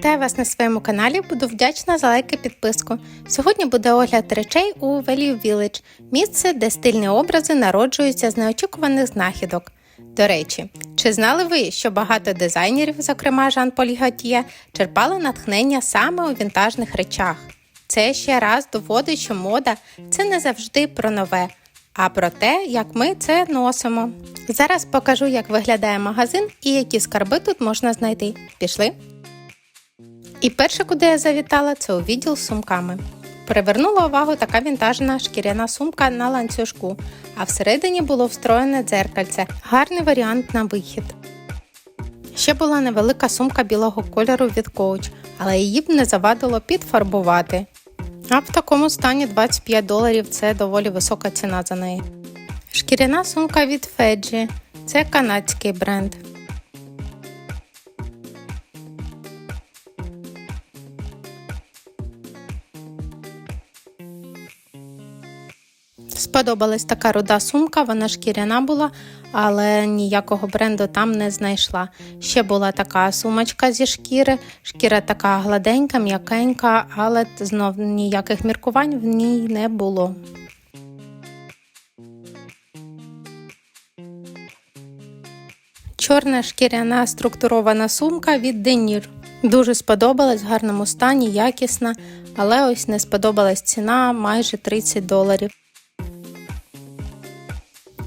Вітаю вас на своєму каналі, буду вдячна за лайк і підписку. Сьогодні буде огляд речей у Value Village, місце, де стильні образи народжуються з неочікуваних знахідок. До речі, чи знали ви, що багато дизайнерів, зокрема Жан Поль Готьє, черпали натхнення саме у вінтажних речах? Це ще раз доводить, що мода це не завжди про нове, а про те, як ми це носимо. Зараз покажу, як виглядає магазин і які скарби тут можна знайти. Пішли? І перше, куди я завітала, це у відділ з сумками. Привернула увагу така вінтажна шкіряна сумка на ланцюжку, а всередині було встроєне дзеркальце, гарний варіант на вихід. Ще була невелика сумка білого кольору від Coach, але її б не завадило підфарбувати. А в такому стані 25 доларів це доволі висока ціна за неї. Шкіряна сумка від Феджі. Це канадський бренд. Сподобалась така руда сумка, вона шкіряна була, але ніякого бренду там не знайшла. Ще була така сумочка зі шкіри, шкіра така гладенька, м'якенька, але знов ніяких міркувань в ній не було. Чорна шкіряна структурована сумка від Денір. Дуже сподобалась в гарному стані, якісна, але ось не сподобалась ціна майже 30 доларів.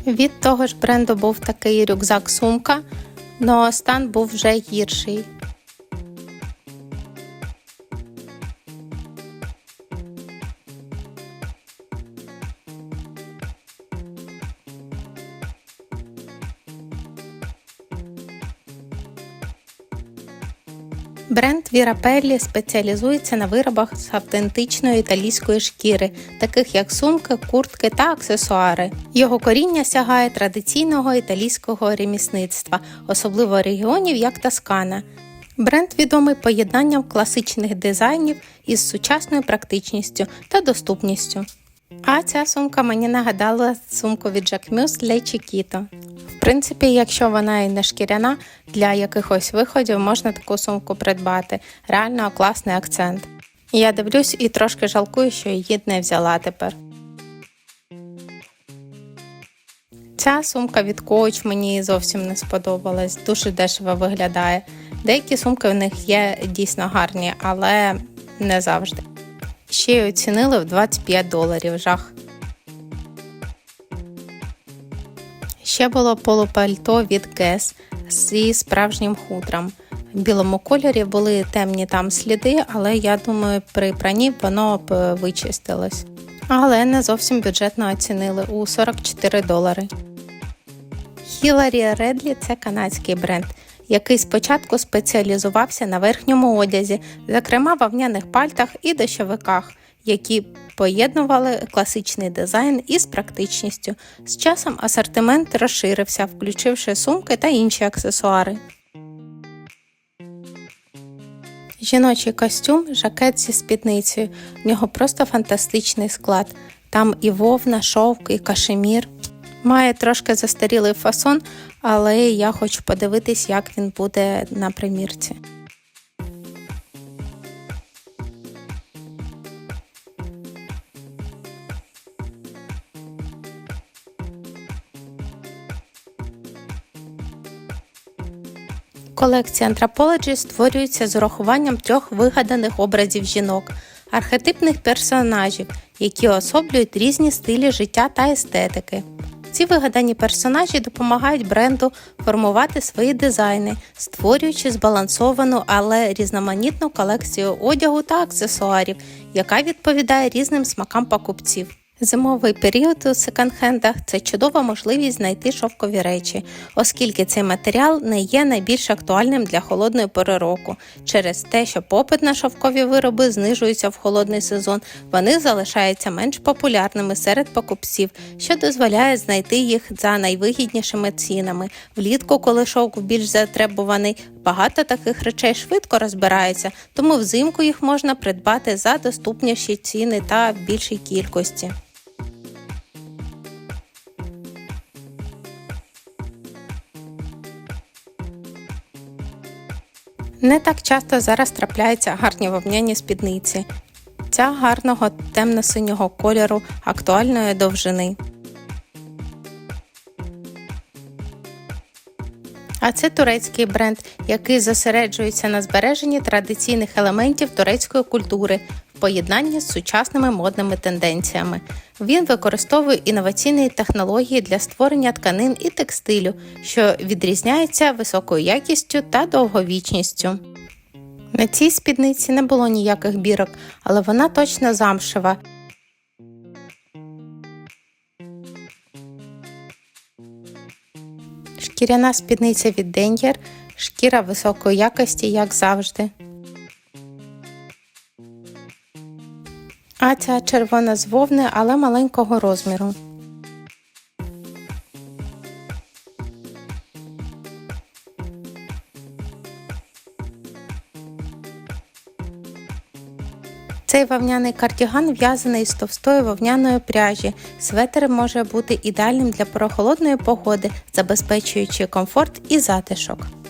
Від того ж бренду був такий рюкзак-сумка, але стан був вже гірший. Бренд Вірапеллі спеціалізується на виробах з автентичної італійської шкіри, таких як сумки, куртки та аксесуари. Його коріння сягає традиційного італійського ремісництва, особливо регіонів як Тоскана. Бренд відомий поєднанням класичних дизайнів із сучасною практичністю та доступністю. А ця сумка мені нагадала сумку від Jacquemus для Chiquito. В принципі, якщо вона і не шкіряна, для якихось виходів можна таку сумку придбати. Реально класний акцент. Я дивлюсь і трошки жалкую, що її не взяла тепер. Ця сумка від Coach мені зовсім не сподобалась, дуже дешево виглядає. Деякі сумки у них є дійсно гарні, але не завжди. Ще й оцінили в 25 доларів жах. Ще було полупальто від Guess зі справжнім хутром. В білому кольорі були темні там сліди, але я думаю, при пранні воно б вичистилось. Але не зовсім бюджетно оцінили у 44 долари. Хіларі Редлі це канадський бренд, який спочатку спеціалізувався на верхньому одязі, зокрема вовняних пальтах і дощовиках, які поєднували класичний дизайн із практичністю. З часом асортимент розширився, включивши сумки та інші аксесуари. Жіночий костюм, жакет зі спідницею. В нього просто фантастичний склад. Там і вовна, шовк, і кашемір. Має трошки застарілий фасон, але я хочу подивитись, як він буде на примірці. Колекція Anthropology створюється з урахуванням трьох вигаданих образів жінок, архетипних персонажів, які особлюють різні стилі життя та естетики. Ці вигадані персонажі допомагають бренду формувати свої дизайни, створюючи збалансовану, але різноманітну колекцію одягу та аксесуарів, яка відповідає різним смакам покупців. Зимовий період у секонд-хендах – це чудова можливість знайти шовкові речі, оскільки цей матеріал не є найбільш актуальним для холодної пори року. Через те, що попит на шовкові вироби знижується в холодний сезон, вони залишаються менш популярними серед покупців, що дозволяє знайти їх за найвигіднішими цінами. Влітку, коли шовк більш затребуваний, багато таких речей швидко розбирається, тому взимку їх можна придбати за доступніші ціни та в більшій кількості. Не так часто зараз трапляються гарні вовняні спідниці. Ця гарного темно-синього кольору актуальної довжини. А це турецький бренд, який зосереджується на збереженні традиційних елементів турецької культури поєднанні з сучасними модними тенденціями. Він використовує інноваційні технології для створення тканин і текстилю, що відрізняється високою якістю та довговічністю. На цій спідниці не було ніяких бірок, але вона точно замшева. Шкіряна спідниця від Ден'єр, шкіра високої якості, як завжди. А ця червона з вовни, але маленького розміру. Цей вовняний кардіган в'язаний з товстої вовняної пряжі. Светер може бути ідеальним для прохолодної погоди, забезпечуючи комфорт і затишок.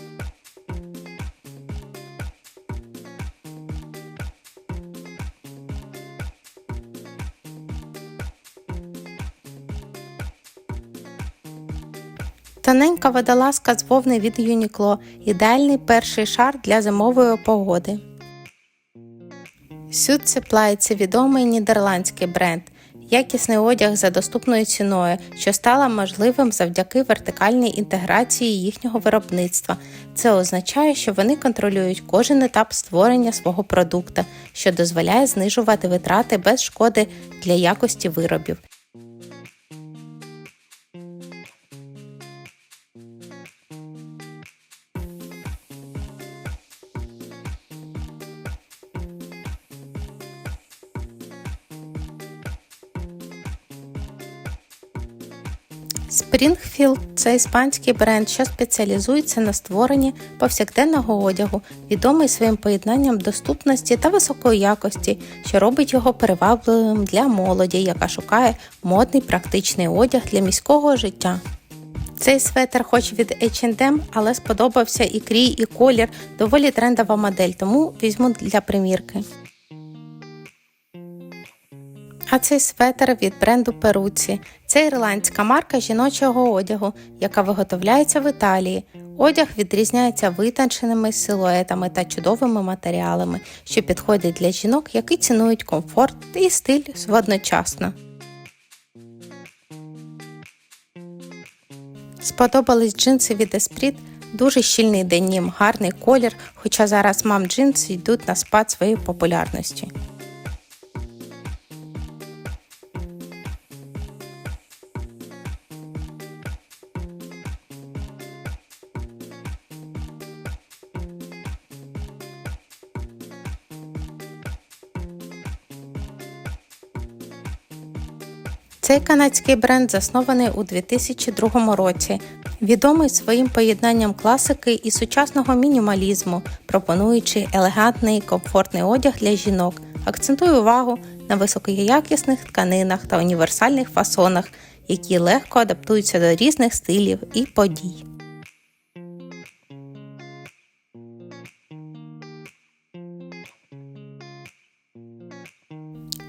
Тоненька водолазка з вовни від Uniqlo – ідеальний перший шар для зимової погоди. Supply – це відомий нідерландський бренд, якісний одяг за доступною ціною, що стала можливим завдяки вертикальній інтеграції їхнього виробництва. Це означає, що вони контролюють кожен етап створення свого продукту, що дозволяє знижувати витрати без шкоди для якості виробів. Springfield – це іспанський бренд, що спеціалізується на створенні повсякденного одягу, відомий своїм поєднанням доступності та високої якості, що робить його привабливим для молоді, яка шукає модний практичний одяг для міського життя. Цей светр, хоч від H&M, але сподобався і крій, і колір, доволі трендова модель, тому візьму для примірки. А цей светр від бренду Перуці. Це ірландська марка жіночого одягу, яка виготовляється в Італії. Одяг відрізняється витонченими силуетами та чудовими матеріалами, що підходять для жінок, які цінують комфорт і стиль водночасно. Сподобались джинси від Esprit, дуже щільний денім, гарний колір, хоча зараз мам джинси йдуть на спад своєю популярності. Цей канадський бренд заснований у 2002 році, відомий своїм поєднанням класики і сучасного мінімалізму, пропонуючи елегантний комфортний одяг для жінок, акцентує увагу на високоякісних тканинах та універсальних фасонах, які легко адаптуються до різних стилів і подій.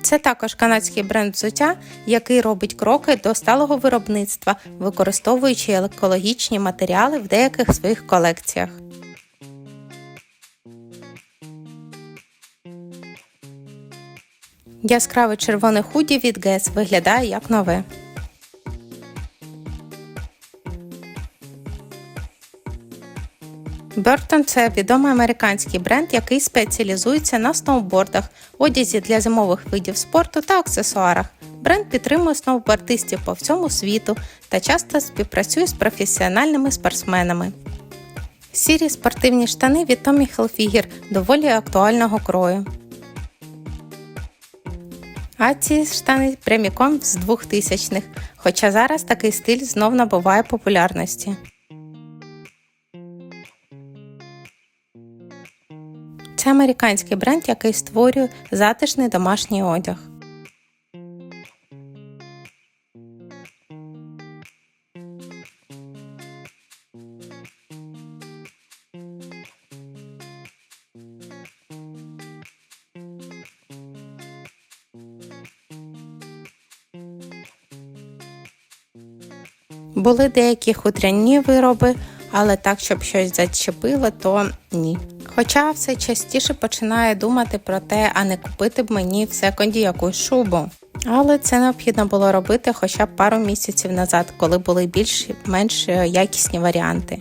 Це також канадський бренд взуття, який робить кроки до сталого виробництва, використовуючи екологічні матеріали в деяких своїх колекціях. Яскраве червоне худі від ГЕС виглядає як нове. Бертон це відомий американський бренд, який спеціалізується на сноубордах, одязі для зимових видів спорту та аксесуарах. Бренд підтримує сноубордистів по всьому світу та часто співпрацює з професіональними спортсменами. Сірі спортивні штани від Tommy Hilfiger доволі актуального крою. А ці штани пряміком з 2000-х, хоча зараз такий стиль знов набуває популярності. американський бренд, який створює затишний домашній одяг. Були деякі хутряні вироби, але так, щоб щось зачепило, то ні. Хоча все частіше починаю думати про те, а не купити б мені в секонді якусь шубу. Але це необхідно було робити хоча б пару місяців назад, коли були більш-менш якісні варіанти.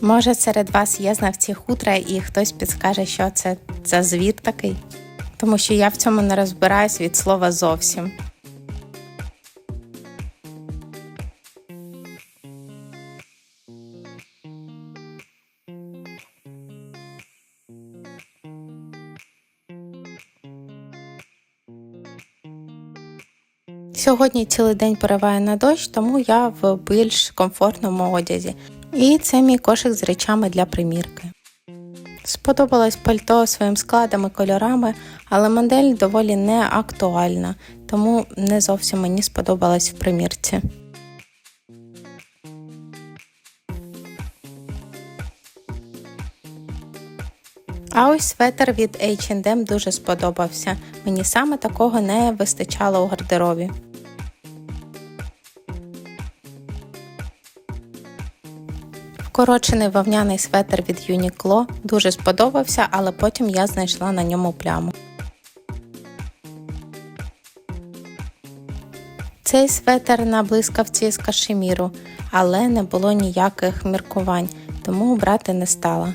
Може, серед вас є знавці хутра і хтось підскаже, що це за звір такий, тому що я в цьому не розбираюсь від слова зовсім. Сьогодні цілий день пориває на дощ, тому я в більш комфортному одязі. І це мій кошик з речами для примірки. Сподобалось пальто своїм складом і кольорами, але модель доволі не актуальна, тому не зовсім мені сподобалось в примірці. А ось светр від H&M дуже сподобався. Мені саме такого не вистачало у гардеробі. Вкорочений вовняний светр від Uniqlo дуже сподобався, але потім я знайшла на ньому пляму. Цей светр на блискавці з кашеміру, але не було ніяких міркувань, тому брати не стала.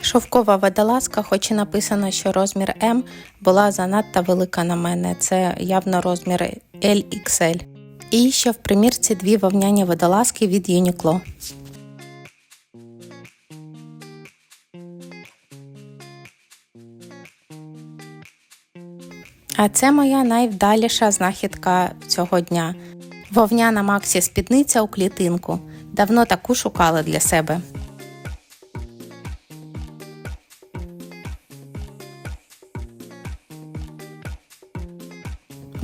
Шовкова водолазка, хоч і написано, що розмір М була занадто велика на мене. Це явно розмір LXL. І ще в примірці дві вовняні водолазки від Uniqlo. А це моя найвдаліша знахідка цього дня. Вовняна Максі спідниця у клітинку. Давно таку шукала для себе.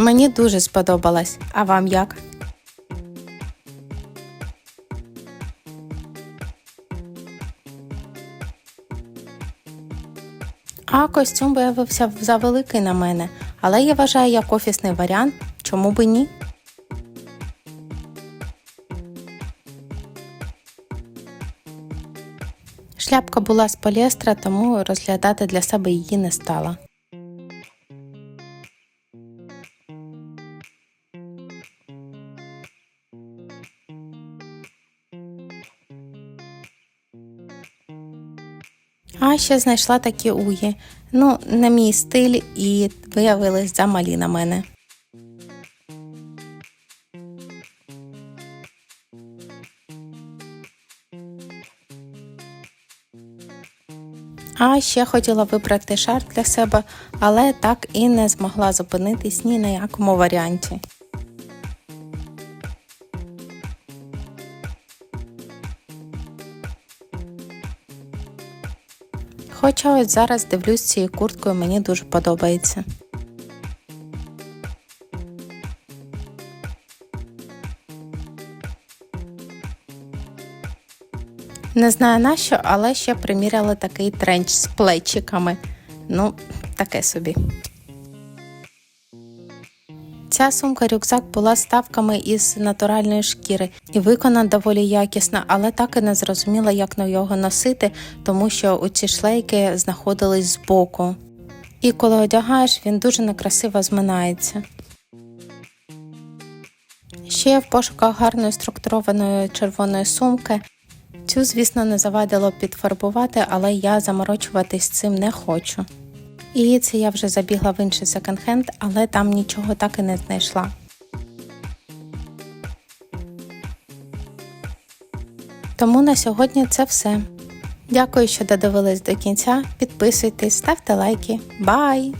Мені дуже сподобалось. А вам як? А костюм виявився завеликий на мене, але я вважаю як офісний варіант, чому би ні? Шляпка була з поліестра, тому розглядати для себе її не стала. А ще знайшла такі уї. Ну, на мій стиль і виявились замалі на мене. А ще хотіла вибрати шар для себе, але так і не змогла зупинитись ні на якому варіанті. Хоча ось зараз дивлюсь цією курткою, мені дуже подобається. Не знаю нащо, але ще приміряли такий тренч з плечиками. Ну, таке собі. Ця сумка рюкзак була ставками із натуральної шкіри і виконана доволі якісно, але так і не зрозуміла, як на його носити, тому що у ці шлейки знаходились збоку. І коли одягаєш, він дуже некрасиво зминається. Ще в пошуках гарної структурованої червоної сумки. Цю, звісно, не завадило підфарбувати, але я заморочуватись цим не хочу. І це я вже забігла в інший секонд-хенд, але там нічого так і не знайшла. Тому на сьогодні це все. Дякую, що додивились до кінця. Підписуйтесь, ставте лайки. Бай!